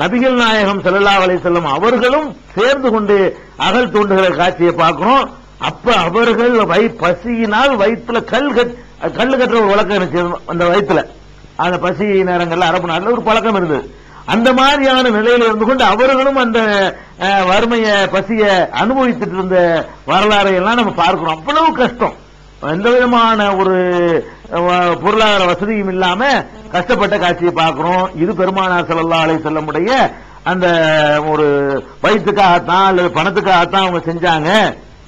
நபிகள் நாயகம் செல்லல்லா அலை செல்லும் அவர்களும் சேர்ந்து கொண்டு அகல் தோண்டுகிற காட்சியை பார்க்கணும் அப்ப அவர்கள் வை பசியினால் வயிற்றுல கல் கட் கட்டுற ஒரு வழக்கம் இருந்துச்சு அந்த வயிற்றுல அந்த பசி நேரங்கள்ல அரபு நாட்டில் ஒரு பழக்கம் இருந்தது. அந்த மாதிரியான நிலையில இருந்து கொண்டு அவர்களும் அந்த வறுமைய பசிய அனுபவித்துட்டு இருந்த வரலாறை எல்லாம் நம்ம பார்க்கிறோம். அவ்வளவு கஷ்டம். எந்த விதமான ஒரு பொருளாதார வசதியும் இல்லாம கஷ்டப்பட்ட காட்சியை பார்க்கிறோம். இது பெருமானார் செல்லல்லா அலை செல்லமுடைய அந்த ஒரு வயிற்றுக்காகத்தான் அல்லது பணத்துக்காகத்தான் அவங்க செஞ்சாங்க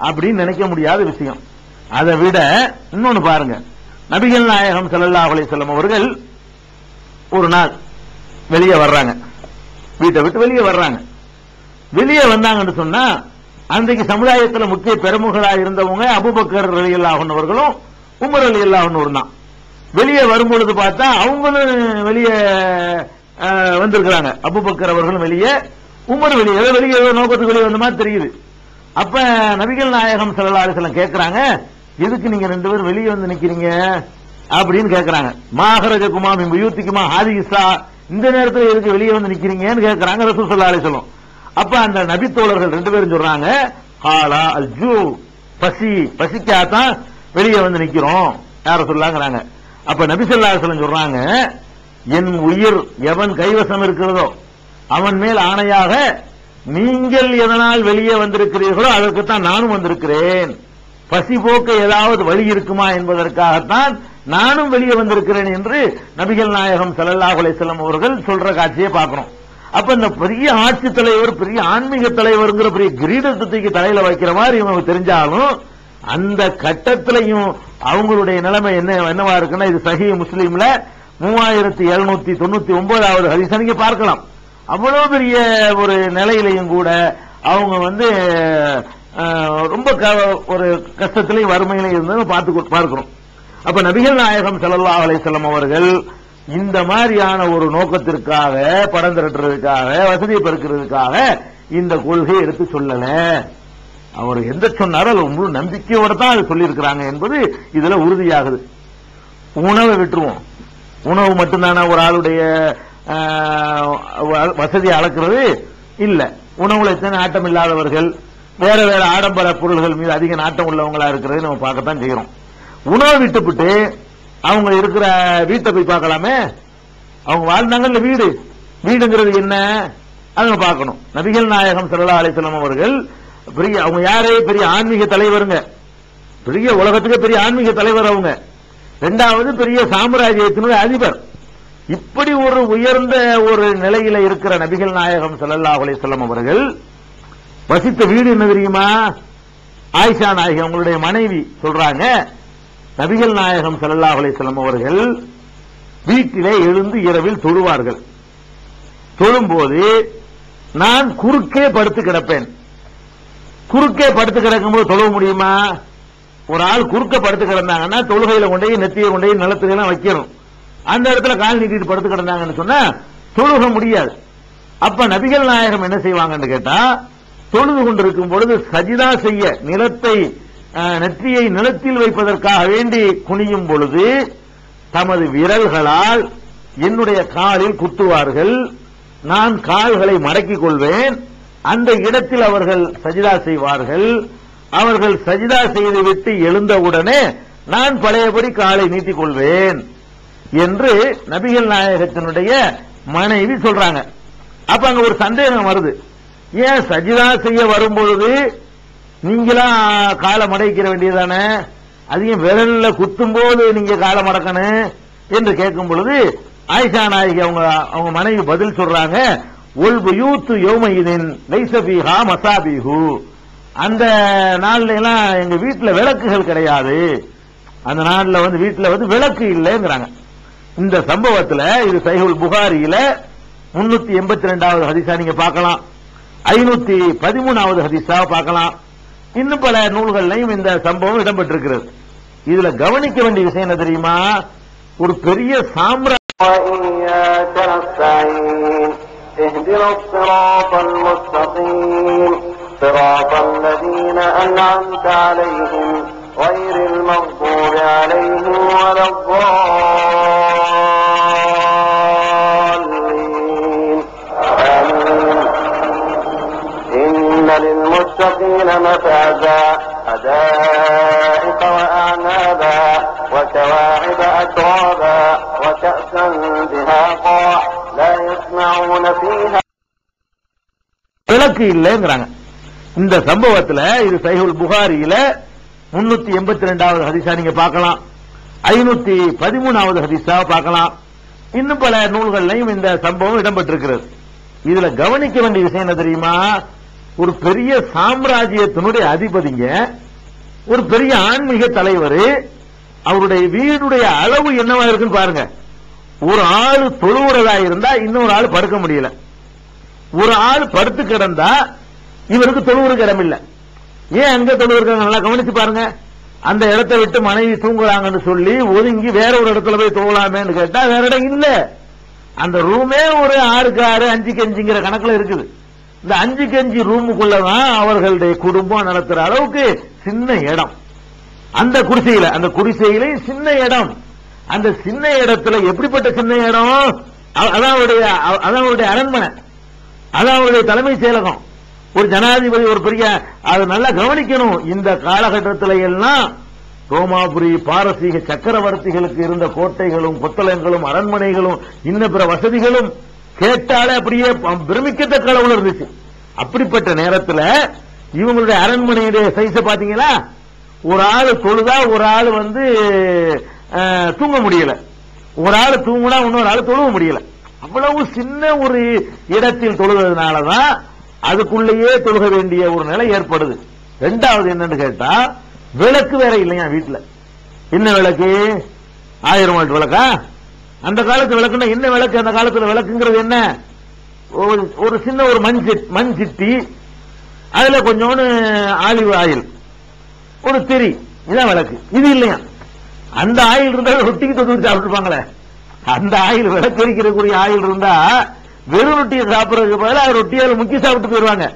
அப்படின்னு நினைக்க முடியாத விஷயம். அதை விட இன்னொன்னு பாருங்க. நபிகள் நாயகம் செல்லல்லா அலை செல்லம் அவர்கள் ஒரு நாள் வெளியே வர்றாங்க. வீட்டை விட்டு வெளியே வர்றாங்க. வெளியே வந்தாங்கன்னு சொன்னா அன்றைக்கு சமுதாயத்தில் முக்கிய பெருமுகளாக இருந்தவங்க அபுபக்கர் அலி அல்லாஹ்னவர்களும் உமர் அலி அல்லாஹ்னவர் தான் வெளியே வரும்பொழுது பார்த்தா அவங்களும் வெளியே வந்திருக்கிறாங்க. அபுபக்கர் அவர்களும் வெளியே உமர் வெளியே. ஏதோ வெளியே ஏதோ நோக்கத்துக்கு வெளியே வந்த மாதிரி தெரியுது. அப்ப நபிகள் நாயகம் செல்லா அலிசலம் கேட்கிறாங்க எதுக்கு நீங்க ரெண்டு பேரும் வெளியே வந்து நிக்கிறீங்க? அப்படின்னு கேட்கிறாங்க மாகரஜகுமா மின் ஹாதி ஹாதிகிசா இந்த நேரத்தில் எதுக்கு வெளியே வந்து நிக்கிறீங்கன்னு கேட்கிறாங்க ரசூல் ஸல்லல்லாஹு அலிசலம் அப்ப அந்த நபித்தோழர்கள் ரெண்டு பேரும் சொல்றாங்க ஹாலா அல்ஜூ பசி பசிக்காதான் வெளியே வந்து நிக்கிறோம். யார சொல்லாங்கிறாங்க. அப்ப நபிசல்லாசலம் சொல்றாங்க என் உயிர் எவன் கைவசம் இருக்கிறதோ அவன் மேல் ஆணையாக நீங்கள் எதனால் வெளியே வந்திருக்கிறீர்களோ அதற்குத்தான் நானும் வந்திருக்கிறேன். பசி போக்க ஏதாவது வழி இருக்குமா என்பதற்காகத்தான் நானும் வெளியே வந்திருக்கிறேன் என்று நபிகள் நாயகம் ஸல்லல்லாஹு அலைஹி அவர்கள் சொல்ற காட்சியை பார்க்கிறோம். அப்ப இந்த பெரிய ஆட்சி தலைவர் பெரிய ஆன்மீக தலைவர்ங்கிற பெரிய கிரீடத்தை சுத்திக்கு தலையில வைக்கிற மாதிரி இவங்க தெரிஞ்சாலும் அந்த கட்டத்திலையும் அவங்களுடைய நிலைமை என்ன என்னவா இருக்குன்னா இது சஹி முஸ்லீம்ல மூவாயிரத்தி எழுநூத்தி தொண்ணூத்தி ஒன்பதாவது ஹதீஸை நீங்க பார்க்கலாம். அவ்வளவு பெரிய ஒரு நிலையிலையும் கூட அவங்க வந்து ரொம்ப க- ஒரு கஷ்டத்திலையும் வறுமையிலையும் இருந்தது பார்த்து பார்க்கிறோம். அப்ப நபிகள் நாயகம் ஸல்லல்லாஹு அலிசல்லம் அவர்கள் இந்த மாதிரியான ஒரு நோக்கத்திற்காக படம் திரட்டுறதுக்காக வசதியை பெருக்கிறதுக்காக இந்த கொள்கையை எடுத்து சொல்லல. அவர் எந்த சொன்னாரோ அது முழு நம்பிக்கையோட தான் அது சொல்லியிருக்கிறாங்க என்பது இதுல உறுதியாகுது. உணவை விட்டுருவோம். உணவு மட்டும்தானே ஒரு ஆளுடைய வசதியை அளக்கிறது? இல்ல. உணவுல எத்தனை நாட்டம் இல்லாதவர்கள் வேற வேற ஆடம்பர பொருள்கள் மீது அதிக நாட்டம் உள்ளவங்களா இருக்கிறது நம்ம பார்க்கத்தான் செய்யறோம் உணவை விட்டுவிட்டு அவங்க இருக்கிற வீட்டை போய் பார்க்கலாமே? அவங்க வாழ்ந்தாங்கல்ல வீடு. வீடுங்கிறது என்ன? அதை பார்க்கணும். நபிகள் நாயகம் ஸல்லல்லாஹு அலைஹி அவர்கள் பெரிய அவங்க யாரே? பெரிய ஆன்மீக தலைவருங்க. பெரிய உலகத்துக்கு பெரிய ஆன்மீக தலைவர் அவங்க. ரெண்டாவது பெரிய சாம்ராஜ்யத்தினுடைய அதிபர். இப்படி ஒரு உயர்ந்த ஒரு நிலையில இருக்கிற நபிகள் நாயகம் சல்லல்லா அலிசல்லம் அவர்கள் வசித்த வீடு என்ன தெரியுமா? ஆயிஷா நாயகி அவங்களுடைய மனைவி சொல்றாங்க நபிகள் நாயகம் சல்லல்லா அலிசல்லம் அவர்கள் வீட்டிலே எழுந்து இரவில் தொழுவார்கள். தொழும்போது நான் குறுக்கே படுத்து கிடப்பேன். குறுக்கே படுத்து கிடக்கும்போது தொழுவ முடியுமா? ஒரு ஆள் குறுக்க படுத்து கிடந்தாங்கன்னா தொழுகையில கொண்டே நெத்திய கொண்டே நிலத்துக்கெல்லாம் நிலத்துல வைக்கணும். அந்த இடத்துல கால் நீட்டிட்டு படுத்து கிடந்தாங்கன்னு சொன்னா தொழுக முடியாது. அப்ப நபிகள் நாயகம் என்ன செய்வாங்கன்னு கேட்டா தொழுது கொண்டிருக்கும் பொழுது சஜிதா செய்ய நிலத்தை நெற்றியை நிலத்தில் வைப்பதற்காக வேண்டி குனியும் பொழுது தமது விரல்களால் என்னுடைய காலில் குத்துவார்கள். நான் கால்களை மடக்கிக் கொள்வேன். அந்த இடத்தில் அவர்கள் சஜிதா செய்வார்கள். அவர்கள் சஜிதா செய்துவிட்டு எழுந்தவுடனே நான் பழையபடி காலை நீட்டிக் கொள்வேன் என்று நபிகள் நாயகத்தினுடைய மனைவி சொல்றாங்க. அப்ப அங்க ஒரு சந்தேகம் வருது. ஏன் சஜிதா செய்ய வரும்பொழுது நீங்களா காலை மடைக்கிற வேண்டியதானே அதையும் விரல்ல குத்தும் போது நீங்க காலை மடக்கணும் என்று கேட்கும் பொழுது ஆயிஷா நாயகி அவங்க அவங்க மனைவி பதில் சொல்றாங்க. ஒல் புயூத்து யோமையினின் லைசபீஹா மசாபிஹு. அந்த நாள்ல எல்லாம் எங்க வீட்டுல விளக்குகள் கிடையாது. அந்த நாள்ல வந்து வீட்டுல வந்து விளக்கு இல்லைங்கிறாங்க. இந்த சம்பவத்துல இது சைஹுல் புகாரியில முன்னூத்தி எண்பத்தி ரெண்டாவது ஹதிசா நீங்க பார்க்கலாம். ஐநூத்தி பதிமூணாவது ஹதிசா பார்க்கலாம். இன்னும் பல நூல்கள்லையும் இந்த சம்பவம் இடம்பெற்றிருக்கிறது. இதுல கவனிக்க வேண்டிய விஷயம் என்ன தெரியுமா? ஒரு பெரிய சாம்ராஜ்யம். اهدنا الصراط المستقيم. صراط الذين أنعمت عليهم غير المغضوب عليهم ولا الضالين. آمين. إن للمتقين مفازا. حدائق وأعنابا وكواعب أترابا وكأسا بهاقا. விளக்கு இல்லைங்கிறாங்க. இந்த சம்பவத்துல இது சைஹுல் புகாரியில முன்னூத்தி எண்பத்தி ரெண்டாவது ஹதிசா நீங்க பார்க்கலாம். ஐநூத்தி பதிமூணாவது ஹதிசா பார்க்கலாம். இன்னும் பல நூல்கள்லையும் இந்த சம்பவம் இடம்பெற்றிருக்கிறது. இதுல கவனிக்க வேண்டிய விஷயம் என்ன தெரியுமா? ஒரு பெரிய சாம்ராஜ்யத்தினுடைய அதிபதிங்க ஒரு பெரிய ஆன்மீக தலைவர் அவருடைய வீடுடைய அளவு என்னவா இருக்குன்னு பாருங்க. ஒரு ஆள் தொழுவுறதா இருந்தா இன்னொரு ஆள் படுக்க முடியல. ஒரு ஆள் படுத்து கிடந்தா இவருக்கு தொழுவுறக்கு இடம் இல்ல. ஏன் அங்க தொழுவுறாங்க நல்லா கவனிச்சு பாருங்க. அந்த இடத்தை விட்டு மனைவி தூங்குறாங்கன்னு சொல்லி ஒதுங்கி வேற ஒரு இடத்துல போய் தூங்கலாமேன்னு கேட்டா வேற இடம் இல்ல. அந்த ரூமே ஒரு ஆறுக்கு ஆறு அஞ்சுக்கு அஞ்சுங்கிற கணக்குல இருக்குது. இந்த அஞ்சுக்கு அஞ்சு ரூமுக்குள்ளதான் அவர்களுடைய குடும்பம் நடத்துற அளவுக்கு சின்ன இடம். அந்த குடிசையில அந்த குடிசையிலையும் சின்ன இடம். அந்த சின்ன இடத்துல எப்படிப்பட்ட சின்ன இடம்? அ- அதான் அவருடைய அதான் அவருடைய அரண்மனை. அதான் அவருடைய தலைமை செயலகம். ஒரு ஜனாதிபதி ஒரு பெரிய அதை நல்லா கவனிக்கணும். இந்த காலகட்டத்தில் எல்லாம் ரோமாபுரி பாரசீக சக்கரவர்த்திகளுக்கு இருந்த கோட்டைகளும் கொத்தளங்களும் அரண்மனைகளும் இன்ன பிற வசதிகளும் கேட்டாலே அப்படியே பிரமிக்கத்தக்க அளவுல இருந்துச்சு. அப்படிப்பட்ட நேரத்தில் இவங்களுடைய அரண்மனையுடைய சைஸ பாத்தீங்களா ஒரு ஆள் தொழுதா ஒரு ஆள் வந்து தூங்க முடியல. ஒரு ஆள் தூங்குனா இன்னொரு ஆள் தொழுவ முடியல. அவ்வளவு சின்ன ஒரு இடத்தில் தொழுவதனாலதான் அதுக்குள்ளேயே தொழுக வேண்டிய ஒரு நிலை ஏற்படுது. ரெண்டாவது என்னன்னு கேட்டா விளக்கு வேற இல்லையா வீட்டுல என்ன விளக்கு? ஆயிரம் வாட் விளக்கா? அந்த காலத்து விளக்குன்னா என்ன விளக்கு? அந்த காலத்துல விளக்குங்கிறது என்ன? ஒரு ஒரு சின்ன ஒரு மண் மண் சிட்டி. அதுல கொஞ்சோண்டு ஆலிவ் ஆயில். ஒரு திரி. இதான் விளக்கு. இது இல்லையா? அந்த ஆயில் இருந்தா ரொட்டிக்கு தொட்டு சாப்பிட்டுருப்பாங்களே. அந்த ஆயில் விளக்கரிக்கிறக்கூடிய ஆயில் இருந்தா வெறும் ரொட்டியை சாப்பிடுறதுக்கு பதிலாக ரொட்டியால் முக்கி சாப்பிட்டு போயிருவாங்க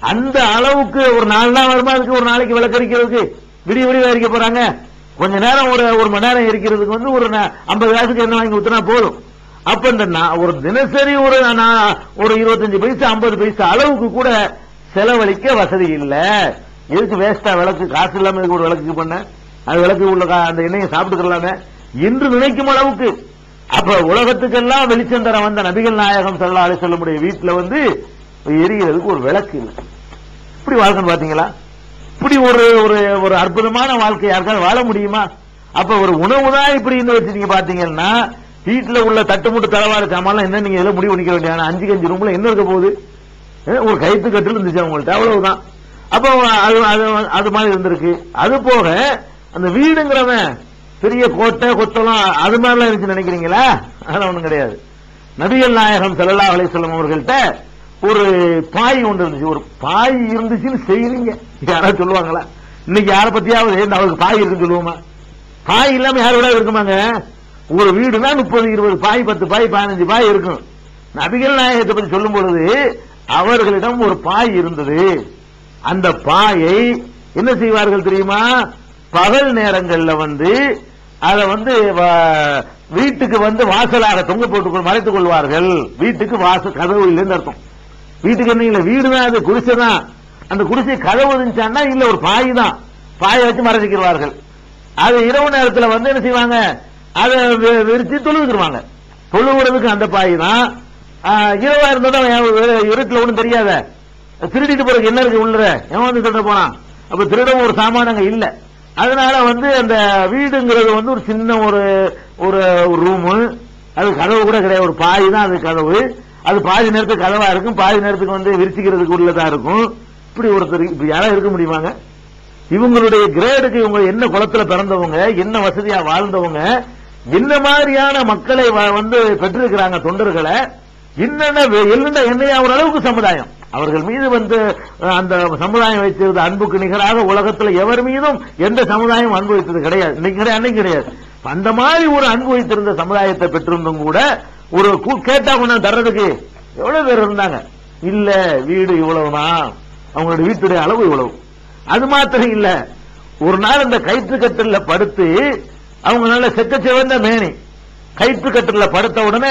அந்த அளவுக்கு ஒரு நாலு நாள் வருமா அதுக்கு ஒரு நாளைக்கு விளக்கரிக்கிறதுக்கு விடிய விடிய இருக்க போறாங்க. கொஞ்ச நேரம் ஒரு ஒரு மணி நேரம் இருக்கிறதுக்கு வந்து ஒரு ஐம்பது காசுக்கு என்ன வாங்கி ஊத்துனா போதும். அப்ப இந்த ஒரு தினசரி ஒரு ஒரு இருபத்தஞ்சு பைசா ஐம்பது பைசா அளவுக்கு கூட செலவழிக்க வசதி இல்லை. எதுக்கு வேஸ்டா விளக்கு? காசு இல்லாம ஒரு விளக்குக்கு பண்ண? அது விளக்கு உள்ள கா- அந்த எண்ணெயை சாப்பிட்டுக்கலாமே என்று நினைக்கும் அளவுக்கு. அப்ப உலகத்துக்கெல்லாம் வெளிச்சம் தர வந்த நபிகள் நாயகம் சல்லா அலி சொல்லமுடைய வீட்டில் வந்து எரியறதுக்கு ஒரு விளக்கு இல்லை. இப்படி வாழ்க்கைன்னு பாத்தீங்களா இப்படி ஒரு ஒரு ஒரு அற்புதமான வாழ்க்கை யாருக்காவது வாழ முடியுமா? அப்ப ஒரு உணவு தான் இப்படி இருந்து வச்சிருக்கீங்க பாத்தீங்கன்னா வீட்டில் உள்ள தட்டுமுட்டு தலைவாறு சாமான் என்ன நீங்க எல்லாம் முடிவு பண்ணிக்க வேண்டிய அஞ்சு அஞ்சு ரூம்ல என்ன இருக்க போகுது? ஒரு கைத்து கட்டில் இருந்துச்சு அவங்கள்ட்ட. அவ்வளவுதான். அப்போ அது அது அது மாதிரி இருந்திருக்கு. அது போக அந்த வீடுங்கிறவன் பெரிய கோட்டை கொத்தலாம் அது மாதிரிலாம் இருந்துச்சு நினைக்கிறீங்களா? அதெல்லாம் ஒண்ணும் கிடையாது. நபிகள் நாயகம் செல்லல்லா அலைஹி அவர்கள்ட்ட ஒரு பாய் ஒன்று இருந்துச்சு. ஒரு பாய் இருந்துச்சுன்னு செய்யறீங்க யாராவது சொல்லுவாங்களா? இன்னைக்கு யாரை பத்தியாவது இந்த அவருக்கு பாய் இருக்குன்னு சொல்லுவோமா? பாய் இல்லாம யாரோட இருக்குமாங்க? ஒரு வீடுனா முப்பது இருபது பாய் பத்து பாய் பதினஞ்சு பாய் இருக்கும். நபிகள் நாயகத்தை பத்தி சொல்லும் பொழுது அவர்களிடம் ஒரு பாய் இருந்தது. அந்த பாயை என்ன செய்வார்கள் தெரியுமா? பகல் நேரங்கள்ல வந்து அதை வந்து வீட்டுக்கு வந்து வாசலாக தொங்க போட்டு மறைத்துக் கொள்வார்கள். வீட்டுக்கு வாசல் கதவு இல்லைன்னு அர்த்தம். வீட்டுக்கு என்ன இல்ல? வீடு தான் அது குடிசை தான் அந்த குடிசை கதவு இருந்துச்சான்னா இல்ல ஒரு பாய் தான் பாயை வச்சு மறைச்சிக்கிறார்கள் அது இரவு நேரத்தில் வந்து என்ன செய்வாங்க? அதை வி- விரிச்சு தொழுவிக்கிடுவாங்க தொழுவுறதுக்கு அந்த பாய் தான் இரவா இருந்தா இருட்டுல ஒண்ணும் தெரியாத. திருடிட்டு போறதுக்கு என்ன இருக்கு உள்ள எவன் வந்து திருட போனான் அப்ப திருடவும் ஒரு சாமானங்க இல்லை. அதனால வந்து அந்த வீடுங்கிறது வந்து ஒரு சின்ன ஒரு ஒரு ரூமு அது கதவு கூட கிடையாது. ஒரு பாய் தான் அது கதவு. அது பாதி நேரத்துக்கு கதவா இருக்கும். பாதி நேரத்துக்கு வந்து விரிச்சிக்கிறதுக்கு உள்ளதா இருக்கும். இப்படி ஒருத்தர் இப்படி யாராவது இருக்க முடியுமாங்க? இவங்களுடைய கிரேடுக்கு இவங்க என்ன குளத்துல பிறந்தவங்க என்ன வசதியா வாழ்ந்தவங்க என்ன மாதிரியான மக்களை வ- வந்து பெற்றிருக்கிறாங்க தொண்டர்களை என்னென்ன என்னென்ன என்னையா ஒரு அளவுக்கு சமுதாயம். அவர்கள் மீது வந்து அந்த சமுதாயம் வைத்திருந்த அன்புக்கு நிகராக உலகத்தில் எவர் மீதும் எந்த சமுதாயம் அன்பு வைத்தது கிடையாது. அன்னைக்கு கிடையாது. அந்த மாதிரி ஒரு அன்பு வைத்திருந்த சமுதாயத்தை பெற்றிருந்தும் கூட ஒரு கேட்டா கொண்டாந்து தர்றதுக்கு எவ்வளவு பேர் இருந்தாங்க? இல்ல வீடு இவ்வளவுதான் அவங்களுடைய வீட்டுடைய அளவு இவ்வளவு. அது மாத்திரம் இல்ல ஒரு நாள் அந்த கயிற்று கட்டில படுத்து அவங்க நல்ல செக்க சிவந்த மேனி. கயிற்று கட்டில படுத்த உடனே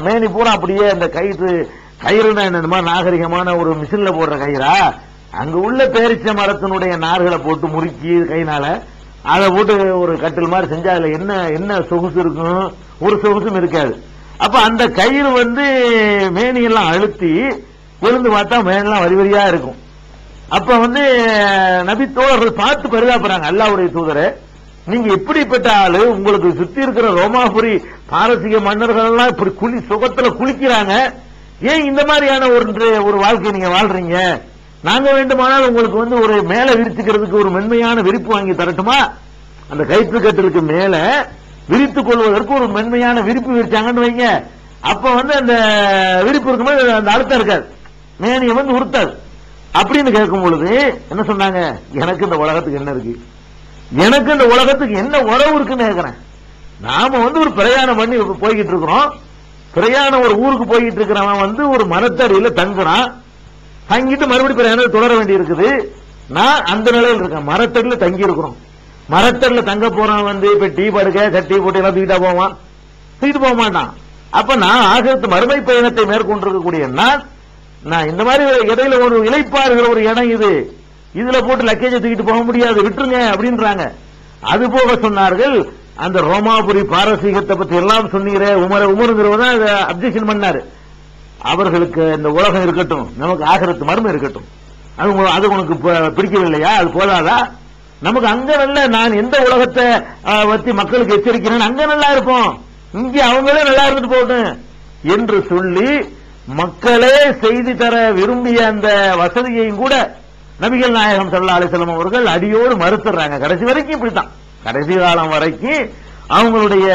மேனி பூரா அப்படியே அந்த கயிற்று கயிறுனா என்ன? நாகரிகமான ஒரு மிஷின்ல போடுற கயிறா? அங்க உள்ள பேரிச்ச மரத்தினுடைய நார்களை போட்டு முறுக்கி கைனால அதை போட்டு ஒரு கட்டில் மாதிரி செஞ்சா அதுல என்ன என்ன சொகுசு இருக்கும்? ஒரு சொகுசும் இருக்காது. அப்ப அந்த கயிறு வந்து மேனியெல்லாம் அழுத்தி விழுந்து பார்த்தா மேனெல்லாம் வரி வரியா இருக்கும். அப்ப வந்து நபி தோழர்கள் பார்த்து பரிதாபப்படுறாங்க. அல்லாவுடைய தூதரை நீங்க எப்படிப்பட்ட ஆளு உங்களுக்கு சுத்தி இருக்கிற ரோமாபுரி பாரசீக மன்னர்கள் எல்லாம் இப்படி குளி சுகத்துல குளிக்கிறாங்க. ஏன் இந்த மாதிரியான ஒரு ஒரு வாழ்க்கையை நீங்க வாழ்றீங்க? நாங்க வேண்டுமானால் உங்களுக்கு வந்து ஒரு மேல விரித்துக்கிறதுக்கு ஒரு மென்மையான விரிப்பு வாங்கி தரட்டுமா? அந்த கயிற்று கட்டிலுக்கு மேல விரித்துக் கொள்வதற்கு ஒரு மென்மையான விரிப்பு விரிச்சாங்கன்னு வைங்க. அப்ப வந்து அந்த விரிப்பு இருக்கும்போது அந்த அழுத்தம் இருக்காது. மேனியை வந்து உறுத்தாது. அப்படின்னு கேட்கும் பொழுது என்ன சொன்னாங்க? எனக்கு இந்த உலகத்துக்கு என்ன இருக்கு? எனக்கு இந்த உலகத்துக்கு என்ன உறவு இருக்குன்னு கேட்கிறேன். நாம வந்து ஒரு பிரயாணம் பண்ணி போய்கிட்டு இருக்கிறோம். பிரயாணம் ஒரு ஊருக்கு போய்கிட்டு இருக்கிறவன் வந்து ஒரு மரத்தடியில தங்குறான். தங்கிட்டு மறுபடியும் பிரயாணம் தொடர வேண்டி இருக்குது நான் அந்த நிலையில் இருக்கேன். மரத்தடியில தங்கி இருக்கிறோம். மரத்தடியில தங்க போறான் வந்து இப்ப டீ படுக்க கட்டி போட்டு எல்லாம் தூக்கிட்டா போவான். தூக்கிட்டு போக மாட்டான். அப்ப நான் ஆகத்து மறுமை பயணத்தை மேற்கொண்டிருக்கக்கூடிய நான் நான் இந்த மாதிரி இடையில ஒரு இலைப்பாறுகிற ஒரு இடம் இது. இதுல போட்டு லக்கேஜ் தூக்கிட்டு போக முடியாது. விட்டுருங்க அப்படின்றாங்க. அது போக சொன்னார்கள் அந்த ரோமாபுரி பாரசீகத்தை பத்தி எல்லாம் சொன்னீரே உமர உமருங்கிறவர் தான் இதை அப்ஜெக்ஷன் பண்ணாரு. அவர்களுக்கு இந்த உலகம் இருக்கட்டும் நமக்கு ஆகரத்து மர்மம் இருக்கட்டும். அது அது உனக்கு பிடிக்கவில்லையா? அது போதாதா? நமக்கு அங்க நல்ல நான் எந்த உலகத்தை பத்தி மக்களுக்கு எச்சரிக்கிறேன்? அங்க நல்லா இருப்போம். இங்கே அவங்களே நல்லா இருந்துட்டு போகட்டும். என்று சொல்லி மக்களே செய்தி தர விரும்பிய அந்த வசதியையும் கூட நபிகள் நாயகம் சல்லா அலிசலம் அவர்கள் அடியோடு மறுத்துறாங்க. கடைசி வரைக்கும் இப்படித்தான். கடைசி காலம் வரைக்கும் அவங்களுடைய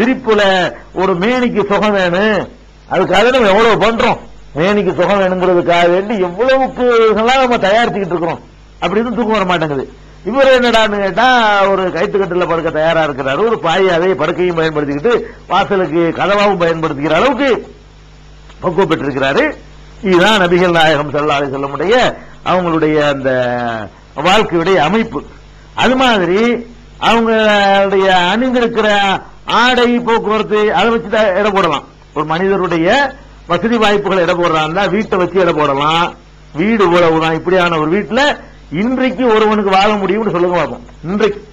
விரிப்புல ஒரு மேனிக்கு சுகம் வேணும். அதுக்காக நம்ம எவ்வளவு பண்றோம்? மேனிக்கு சுகம் வேணுங்கிறதுக்காக வேண்டி எவ்வளவுக்கு இதெல்லாம் நம்ம தயாரிச்சுக்கிட்டு இருக்கிறோம். அப்படின்னு தூக்கம் வர மாட்டேங்குது. இவர் என்னடான்னு கேட்டா ஒரு கைத்துக்கட்டில் படுக்க தயாரா இருக்கிறாரு. ஒரு பாயாவே படுக்கையும் பயன்படுத்திக்கிட்டு வாசலுக்கு கதவாவும் பயன்படுத்திக்கிற அளவுக்கு பக்குவம் பெற்றிருக்கிறாரு இதுதான் நபிகள் நாயகம் செல்லாது செல்லமுடைய அவங்களுடைய அந்த வாழ்க்கையுடைய அமைப்பு. அது மாதிரி அவங்களுடைய அணிந்திருக்கிற ஆடை போக்குவரத்து அதை வச்சு தான் எடை போடலாம். ஒரு மனிதருடைய வசதி வாய்ப்புகள் எடை போடுறாங்க வீட்டை வச்சு எடை போடலாம். வீடு உழவுதான் இப்படியான ஒரு வீட்டுல இன்றைக்கு ஒருவனுக்கு வாழ முடியும்னு சொல்லுங்க பார்ப்போம். இன்றைக்கு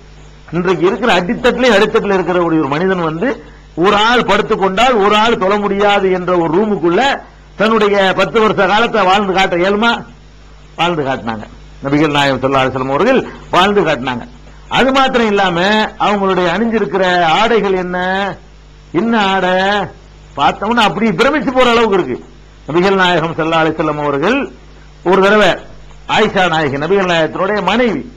இன்றைக்கு இருக்கிற அடித்தட்டிலே அடித்தட்டில் இருக்கிற ஒரு மனிதன் வந்து ஒரு ஆள் படுத்துக் கொண்டால் ஒரு ஆள் தொழ முடியாது என்ற ஒரு ரூமுக்குள்ள தன்னுடைய பத்து வருஷ காலத்தை வாழ்ந்து காட்ட இயலுமா? வாழ்ந்து காட்டினாங்க. நபிகள் நாயகம் ஸல்லல்லாஹு அலைஹி அவர்கள் வாழ்ந்து காட்டினாங்க. அது மாத்திரம் இல்லாம அவங்களுடைய அணிஞ்சிருக்கிற ஆடைகள் என்ன? என்ன ஆடை? பார்த்தோம்னா அப்படி பிரமிச்சு போற அளவுக்கு இருக்கு. நபிகள் நாயகம் சல்லா அலிசல்லம் அவர்கள் ஒரு தடவை ஆயிஷா நாயகி நபிகள் நாயகத்தினுடைய மனைவி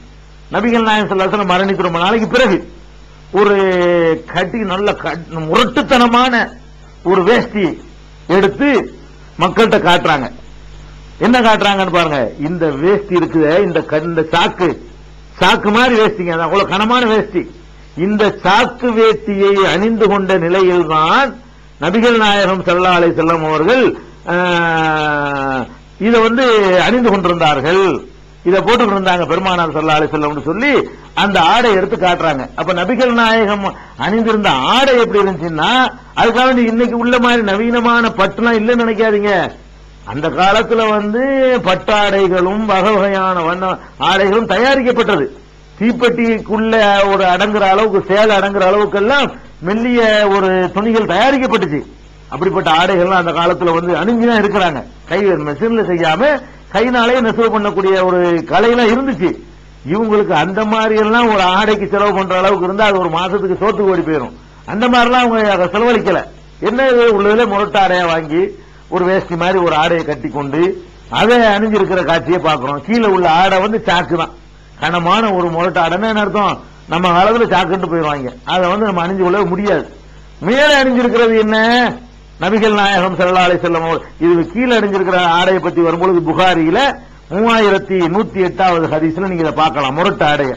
நபிகள் நாயகம் ஸல்லல்லாஹு அலைஹி மரணித்து ரொம்ப நாளைக்கு பிறகு ஒரு கட்டி நல்ல கட்- முரட்டுத்தனமான ஒரு வேஷ்டி எடுத்து மக்கள்கிட்ட காட்டுறாங்க. என்ன காட்டுறாங்கன்னு பாருங்க. இந்த வேஷ்டி இருக்குது இந்த க- இந்த சாக்கு சாக்கு மாதிரி வேஷ்டிங்க அது அவ்வளவு கனமான வேஷ்டி. இந்த சாக்கு வேட்டியை அணிந்து கொண்ட நிலையில்தான் நபிகள் நாயகம் செல்லா அலை செல்லம் அவர்கள் இதை வந்து அணிந்து கொண்டிருந்தார்கள். இதை போட்டுட்டு இருந்தாங்க பெருமானார் ஸல்லல்லாஹு அலைஹி செல்லம்னு சொல்லி அந்த ஆடை எடுத்து காட்டுறாங்க. அப்ப நபிகள் நாயகம் அணிந்திருந்த ஆடை எப்படி இருந்துச்சுன்னா அதுக்காக இன்னைக்கு உள்ள மாதிரி நவீனமான பட்டுலாம் இல்லைன்னு நினைக்காதீங்க. அந்த காலத்துல வந்து பட்டாடைகளும் வகை வகையான வண்ண ஆடைகளும் தயாரிக்கப்பட்டது. தீப்பெட்டிக்குள்ள ஒரு அடங்குற அளவுக்கு சேலை அடங்குற அளவுக்கெல்லாம் மெல்லிய ஒரு துணிகள் தயாரிக்கப்பட்டுச்சு. அப்படிப்பட்ட ஆடைகள்லாம் அந்த காலத்துல வந்து அணிஞ்சுதான் இருக்கிறாங்க. கை மெஷின்ல செய்யாம கைனாலே நெசவு பண்ணக்கூடிய ஒரு கலையெல்லாம் இருந்துச்சு. இவங்களுக்கு அந்த மாதிரி எல்லாம் ஒரு ஆடைக்கு செலவு பண்ற அளவுக்கு இருந்தா அது ஒரு மாசத்துக்கு சோத்துக்கு ஓடி போயிடும் அந்த மாதிரிலாம் அவங்க அதை செலவழிக்கல. என்ன உள்ளதுல முரட்டாடையா வாங்கி ஒரு வேஷ்டி மாதிரி ஒரு ஆடையை கட்டி கொண்டு அதை அணிஞ்சிருக்கிற காட்சியை பார்க்கிறோம். கீழே உள்ள ஆடை வந்து சாக்கு தான். கனமான ஒரு முரட்டு ஆடைன்னா என்ன அர்த்தம்? நம்ம காலத்துல சாக்குன்ட்டு போயிடுவாங்க. அதை வந்து நம்ம அணிஞ்சு கொள்ள முடியாது. மேலே அணிஞ்சிருக்கிறது என்ன? நபிகள் நாயகம் ஸல்லல்லாஹு அலை செல்லம் இது கீழே அணிஞ்சிருக்கிற ஆடையை பத்தி வரும்பொழுது புகாரியில மூவாயிரத்தி நூத்தி எட்டாவது ஹதீஸ்ல நீங்க இதை பார்க்கலாம். முரட்டு ஆடைய.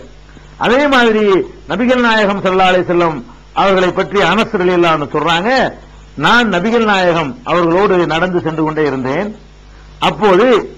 அதே மாதிரி நபிகள் நாயகம் ஸல்லல்லாஹு அலை செல்லம் அவர்களை பற்றி அனஸ் ரலியல்லாஹு சொல்றாங்க. நான் நபிகள் நாயகம் அவர்களோடு நடந்து சென்று கொண்டே இருந்தேன். அப்போது